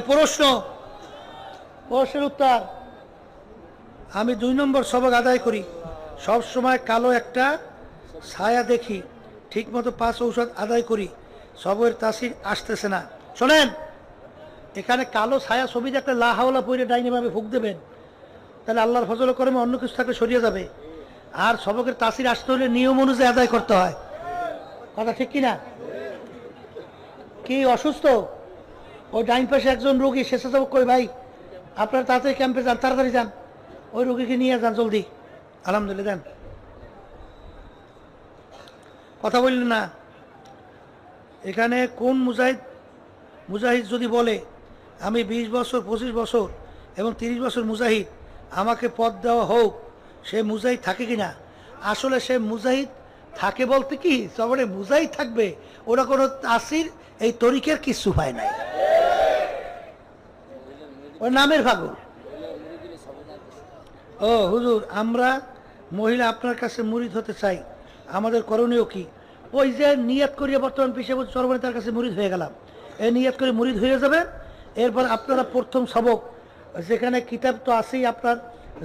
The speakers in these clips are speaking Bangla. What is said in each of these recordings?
প্রশ্ন। প্রশ্নের উত্তর। আমি দুই নম্বর সবক আদায় করি। সব সময় কালো একটা ছায়া দেখি। ঠিকমতো পাঁচ ঔষধ আদায় করি। সবের তাসির আসতেছে না। শোনেন এখানে কালো ছায়া ছবি একটা লাহাওলা পরে ডাইনিভাবে ফুক দেবেন। তাহলে আল্লাহর ফজল কর্মে অন্য কিছু থাকলে সরিয়ে যাবে। আর সবকের তাসির আসতে হলে নিয়ম অনুযায়ী আদায় করতে হয়। কথা ঠিক কিনা? কি অসুস্থ? ওই ডাইন পাশে একজন রোগী যাব কই ভাই, আপনার তাড়াতাড়ি ক্যাম্পে যান, তাড়াতাড়ি যান। ওই রোগীকে নিয়ে যান জলদি। আলহামদুলিল্লাহ দেন কথা বললেন না। এখানে কোন মুজাহিদ মুজাহিদ যদি বলে, আমি বিশ বছর, পঁচিশ বছর এবং তিরিশ বছর মুজাহিদ, আমাকে পদ দেওয়া হোক, সে মুজাহিদ থাকে কি না আসলে সে মুজাহিদ থাকে বলতে কি? সবরে মুজাহিদ থাকবে। ওরা কোনো তাসির এই তরিকের কিচ্ছু পায় নাই। ওর নামের পাগল ও, হুজুর, আমরা মহিলা আপনার কাছে মুরিদ হতে চাই। আমাদের করণীয় কি? ওই যে নিয়াত করিয়া বর্তমান পিছিয়ে চরমনে তার কাছে মুরিদ হয়ে গেলাম। এই নিয়াত করে মুরিদ হয়ে যাবে। এরপর আপনারা প্রথম সবক যেখানে কিতাব তো আছেই আপনার,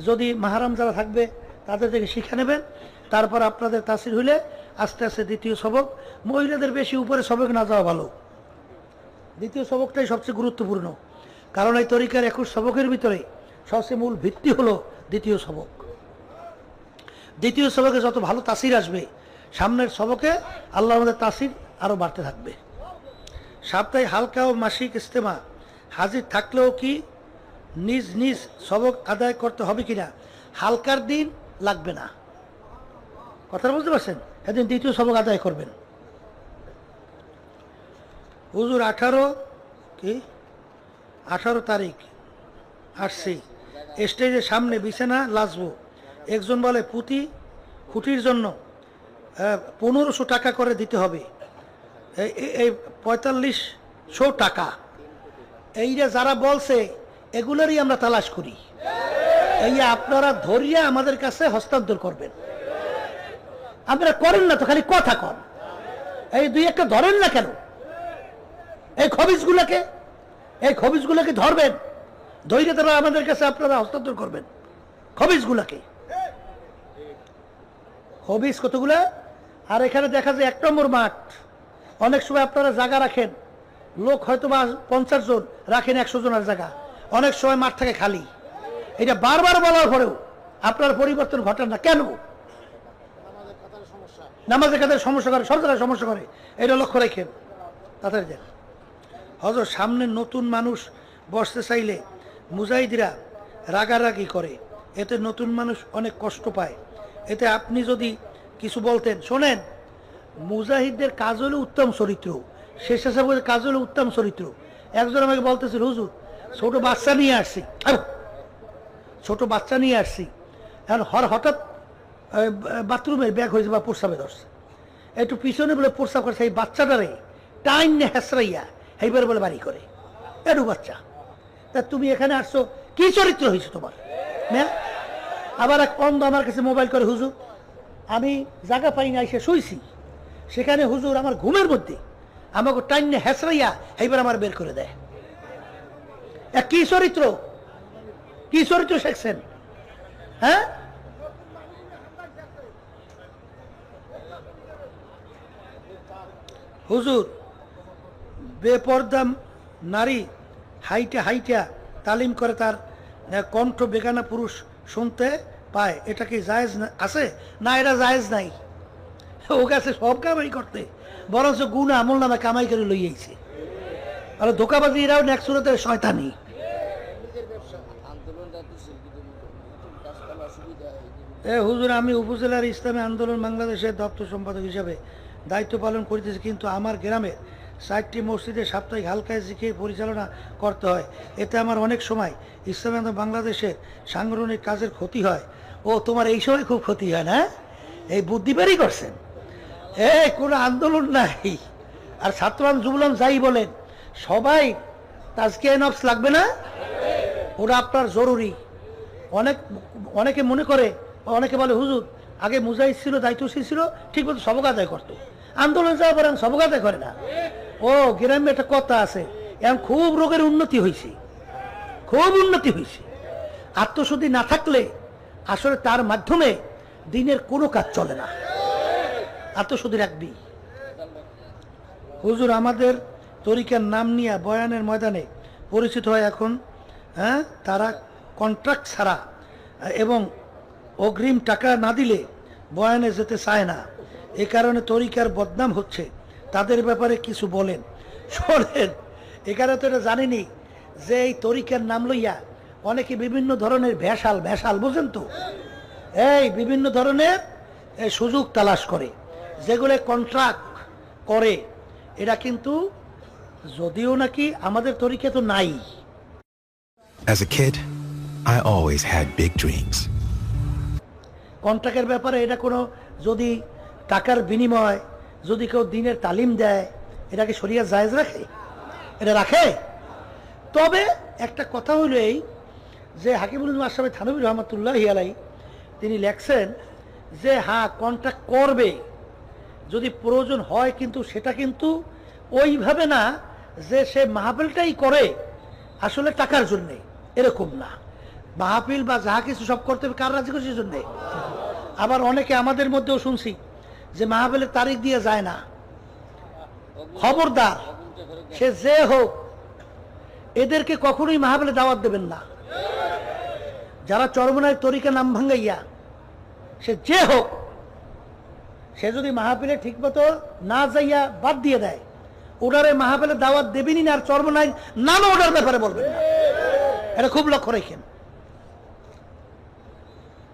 যদি মাহারাম যারা থাকবে, তাদের থেকে শিখে নেবেন। তারপর আপনাদের তাসির হইলে আস্তে আস্তে দ্বিতীয় সবক মহিলাদের বেশি উপরে সবক না যাওয়া ভালো। দ্বিতীয় সবকটাই সবচেয়ে গুরুত্বপূর্ণ। কারণ এই তরিকার একুশ সবকের ভিতরে সবচেয়ে মূল ভিত্তি হলো দ্বিতীয় সবক। দ্বিতীয় সবকে যত ভালো তাসির আসবে, সামনের সবকে আল্লাহ আমাদের তাসির আরও বাড়তে থাকবে। সাপ্তাহিক হালকা ও মাসিক ইস্তেমা হাজির থাকলেও কি নিজ নিজ সবক আদায় করতে হবে কিনা, হালকার দিন লাগবে না। কথা বুঝতে পারছেন? এদিন দ্বিতীয় সবক আদায় করবেন। হুজুর আঠারো কি? আঠারো তারিখ। আসছি স্টেজের সামনে বিছানা লাজবো। একজন বলে, পুঁতি, খুঁটির জন্য পনেরোশো টাকা করে দিতে হবে। এই- পঁয়তাল্লিশশো টাকা। এইটা যারা বলছে, এগুলোরই আমরা তালাশ করি। এই আপনারা ধরিয়া আমাদের কাছে হস্তান্তর করবেন। আপনারা করেন না তো, খালি কথা কন। এই দুই একটা ধরেন না কেন? এই খবিজগুলোকে এই খবিজগুলোকে ধরবেন। ধৈর্য তারা আমাদের কাছে আপনারা হস্তান্তর করবেন। খবিজগুলোকে। খবিজ কতগুলা? আর এখানে দেখা যায় এক নম্বর মাঠ। অনেক সময় আপনারা জায়গা রাখেন। লোক হয়তো বা পঞ্চাশ জন, রাখেন একশো জনের জায়গা। অনেক সময় মাঠ থাকে খালি। এটা বারবার বলার পরেও আপনার পরিবর্তন ঘটান না। কেন? নামাজের কাদের সমস্যা। করে জায়গায় সমস্যা করে। এটা লক্ষ্য রাখেন। তাড়াতাড়ি দেন হজর সামনে নতুন মানুষ বসতে চাইলে মুজাহিদিরা রাগারাগি করে। এতে নতুন মানুষ অনেক কষ্ট পায়। এতে আপনি যদি কিছু বলতেন, শোনেন, মুজাহিদদের কাজ হলো উত্তম চরিত্র, শেষ হিসাবে কাজ হলো উত্তম চরিত্র। একজন আমাকে বলতেছিল হুজুর, ছোট বাচ্চা নিয়ে আসছি। ছোট বাচ্চা নিয়ে আসছি। এখন হর হঠাৎ বাথরুমের ব্যাগ হয়েছে বা প্রস্রাবে ধরছে। একটু পিছনে বলে প্রস্রাব করছে, এই বাচ্চাটারে টাইম নে হেসরাইয়া এইবার বলে বাড়ি করে। এটু বাচ্চা। তা তুমি এখানে আসছো, কি চরিত্র হয়েছে তোমার? হ্যাঁ আবার এক অন্ধ আমার কাছে মোবাইল করে, হুজুর, আমি জায়গা পাই না এসে শুইছি। সেখানে হুজুর আমার ঘুমের মধ্যে। আমাকে টাইম নে হেসরাইয়া এইবার আমার বের করে দেয়। কি চরিত্র? কি চরিত্র শিখছেন? হ্যাঁ? হুজুর বেপর্দা নারী হাইটা হাইটা তালিম করে তার কণ্ঠ বেগানা পুরুষ শুনতে পায়। এটা কি জায়েজ আছে? না, এটা জায়েজ নাই। ও গেছে সব কামাই করতে। বরঞ্চ গুণ আমল নামে কামাই করে লইয়াইছে আর ধোকাবাজি, এরাও নেক্সুরতে শয়তানি। এ হুজুর, আমি উপজেলার ইসলামী আন্দোলন বাংলাদেশের দপ্তর সম্পাদক হিসাবে দায়িত্ব পালন করিতেছি, কিন্তু আমার গ্রামে চারটি মসজিদে সাপ্তাহিক হালকায় শিখে পরিচালনা করতে হয়। এতে আমার অনেক সময় ইসলামী বাংলাদেশের সাংগঠনিক কাজের ক্ষতি হয়। ও, তোমার এই সময় খুব ক্ষতি হয় না? এই বুদ্ধি বেরই করছেন। এই, কোনো আন্দোলন নাই। আর ছাত্রাম যুবলাম যাই বলেন, সবাই তাজকে নফস লাগবে না? ওটা আপনার জরুরি। অনেক, অনেকে মনে করে, অনেকে বলে, হুজুর, আগে মুজাহিদ ছিল, দায়িত্বশীল ছিল, ঠিক মতো সবক আদায় করতো। আন্দোলন যাওয়ার পরে সবক আদায় করে না। ও গ্রামে একটা কথা আছে, এখন খুব রোগের উন্নতি হয়েছে খুব উন্নতি হয়েছে আত্মশুদ্ধি না থাকলে আসলে তার মাধ্যমে দিনের কোনো কাজ চলে না। আত্মশুদ্ধি রাখবি হুজুর, আমাদের তরিকার নাম নিয়ে বয়ানের ময়দানে পরিচিত হয় এখন হ্যাঁ? তারা কন্ট্রাক্ট ছাড়া, এবং অগ্রিম টাকা না দিলে বয়ানে যেতে চায় না। এ কারণে তরিকার বদনাম হচ্ছে। তাদের ব্যাপারে কিছু বলেন। শোনেন এখানে তো এটা জানিনি যে এই তরিকার নাম লইয়া অনেকে বিভিন্ন ধরনের ভেসাল ভেসাল বুঝেন তো? এই বিভিন্ন ধরনের সুযোগ তালাশ করে যেগুলো কন্ট্রাক্ট করে। এটা কিন্তু যদিও নাকি আমাদের তরিকা তো নাই। As a kid, I always had big dreams. কন্ট্রাক্টের ব্যাপারে এটা কোনো যদি টাকার বিনিময় যদি কেউ দিনের তালিম দেয় এটাকে সরিয়া জায়েজ রাখে? এটা রাখে? তবে একটা কথা হলো এই, যে হাকিমুল আসামে থানবী রহমতুল্লাহ হিয়ালাই তিনি লেখছেন যে হ্যাঁ কন্ট্রাক্ট করবে। যদি প্রয়োজন হয় কিন্তু সেটা কিন্তু ওইভাবে না যে সে মাহফিলটাই করে। আসলে টাকার জন্যে। এরকম না। মাহফিল বা যাহা কিছু সব করতে হবে, কার রাজি খুশির জন্যে? আবার অনেকে আমাদের মধ্যেও শুনছি যে মাহফিলের তারিখ দিয়ে যায় না। খবরদার, সে যে হোক, এদেরকে কখনোই মাহফিলে দাওয়াত দেবেন না। যারা চরমনায় তরিকা নাম ভাঙ্গাইয়া, সে যে হোক, সে যদি মাহফিলে ঠিকমতো না যাইয়া বাদ দিয়ে দেয় ওটারে মাহফিলে দাওয়াত দেবেনই না আর চর্মনায় নাম ওটার ব্যাপারে বলবেন এটা খুব লক্ষ্য রেখেন।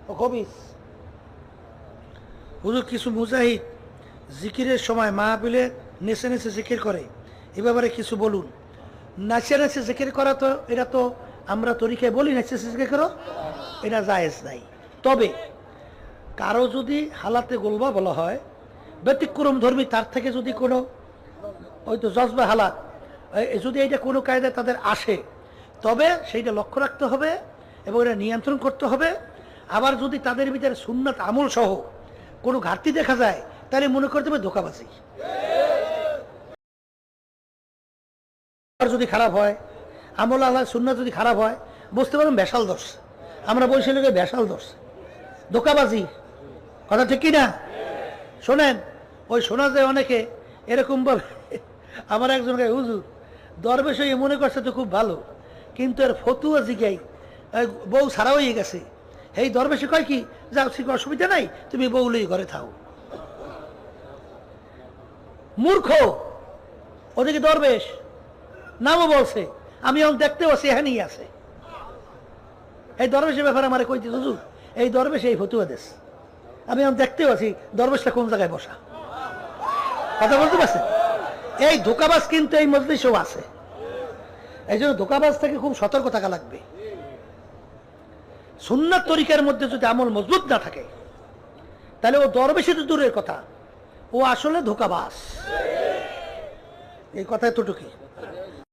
ও কবিস হুজুর কিছু মুজাহিদ জিকিরের সময় মাহফিলে নেচে নেচে জিকির করে। এ ব্যাপারে কিছু বলুন। নাচে নাচে জিকির করা তো, এটা তো আমরা তরিকায় বলি, নাচে জিকির করো, এটা জায়েজ নাই। তবে কারও যদি হালাতে গোলবা বলা হয়, ব্যতিক্রম ধর্মী, তার থেকে যদি কোনো ওই তো জজবা হালাত যদি এইটা কোনো কায়দায় তাদের আসে, তবে সেইটা লক্ষ্য রাখতে হবে এবং এটা নিয়ন্ত্রণ করতে হবে। আবার যদি তাদের ভিতরে সুন্নাত আমল সহ কোনো ঘাটতি দেখা যায়, তাহলে মনে করতে হবে ধোকাবাজি। যদি খারাপ হয়, আমল আল্লাহ সুন্নাত যদি খারাপ হয়, বুঝতে পারবেন বেশাল দোষ। আমরা বলছি লোকে বেশাল দোষ। ধোকাবাজি, কথা ঠিক না শোনেন, ওই শোনা যায় অনেকে, এরকম ভাবে আমার একজন গায়ে, হুজুর, দরবেশ মনে করছে তো খুব ভালো, কিন্তু এর ফতুয়া জিগাই বউ সারা হয়ে গেছে। এই দরবেশে কয় কি? যাও ঠিক অসুবিধা নাই, তুমি বউ ঘরে থাও। মূর্খ! ওদিকে দরবেশ, নামও বলছে, আমি এখন দেখতেও আছি, এখানেই আছে। এই দরবেশের ব্যাপারে আমার কইতে, হুজুর, এই দরবেশ এই ফতুয়া দেশ। আমি এখন দেখতেও আছি, দরবেশটা কোন জায়গায় বসা? কথা বলতে পারছেন? এই ধোকাবাজ কিন্তু এই মজলিসেও আছে। এই জন্য ধোকাবাজ থেকে খুব সতর্ক থাকা লাগবে। সুন্নাত তরিকার মধ্যে যদি আমল মজবুত না থাকে, তাহলে ও দরবেশে তো দূরের কথা। ও আসলে ধোকাবাস এই কথা এতটুকুই